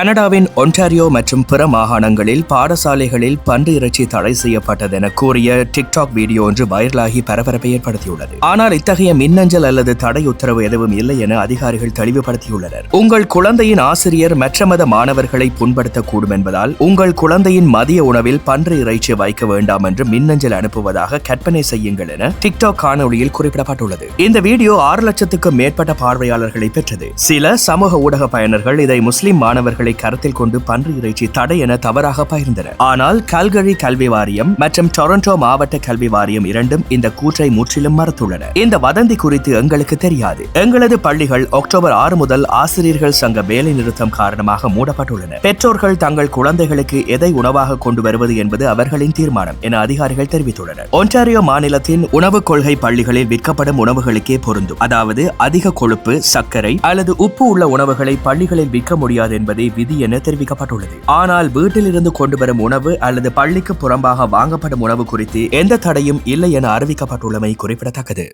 கனடாவின் ஒன்டாரியோ மற்றும் பிற மாகாணங்களில் பாடசாலைகளில் பன்று இறைச்சி தடை செய்யப்பட்டதென கூறிய டிக்டாக் வீடியோ ஒன்று வைரலாகி பரபரப்பை ஏற்படுத்தியுள்ளது. ஆனால் இத்தகைய மின்னஞ்சல் அல்லது தடை உத்தரவு எதுவும் இல்லை என அதிகாரிகள் தெளிவுபடுத்தியுள்ளனர். உங்கள் குழந்தையின் ஆசிரியர் மற்ற மத மாணவர்களை புண்படுத்தக்கூடும் என்பதால் உங்கள் குழந்தையின் மதிய உணவில் பன்று இறைச்சி வைக்க வேண்டாம் என்று மின்னஞ்சல் அனுப்புவதாக கற்பனை செய்யுங்கள் என டிக்டாக் காணொலியில் குறிப்பிடப்பட்டுள்ளது. இந்த வீடியோ ஆறு லட்சத்துக்கும் மேற்பட்ட பார்வையாளர்களை பெற்றது. சில சமூக ஊடக பயனர்கள் இதை முஸ்லிம் மாணவர்களை கருத்தில் கொண்டு பன்றி இறைச்சி தடை என தவறாக பகிர்ந்தனர். ஆனால் கல்கரி கல்வி வாரியம் மற்றும் டொரண்டோ மாவட்ட கல்வி வாரியம் இரண்டும் இந்த கூற்றை முற்றிலும் மறுத்துள்ளன. இந்த வதந்தி குறித்து எங்களுக்கு தெரியாது. எங்களது பள்ளிகள் அக்டோபர் ஆறு முதல் ஆசிரியர்கள் சங்க வேலை நிறுத்தம் காரணமாக மூடப்பட்டுள்ளன. பெற்றோர்கள் தங்கள் குழந்தைகளுக்கு எதை உணவாக கொண்டு வருவது என்பது அவர்களின் தீர்மானம் என அதிகாரிகள் தெரிவித்துள்ளனர். ஒன்டாரியோ மாநிலத்தின் உணவுக் கொள்கை பள்ளிகளில் விற்கப்படும் உணவுகளுக்கே பொருந்தும். அதாவது அதிக கொழுப்பு சர்க்கரை அல்லது உப்பு உள்ள உணவுகளை பள்ளிகளில் விற்க முடியாது என்பதை விதி என தெரிவிக்கப்பட்டுள்ளது. ஆனால் வீட்டில் இருந்து கொண்டு வரும் உணவு அல்லது பள்ளிக்கு புறம்பாக வாங்கப்படும் உணவு குறித்து எந்த தடையும் இல்லை என அறிவிக்கப்பட்டுள்ளமை குறிப்பிடத்தக்கது.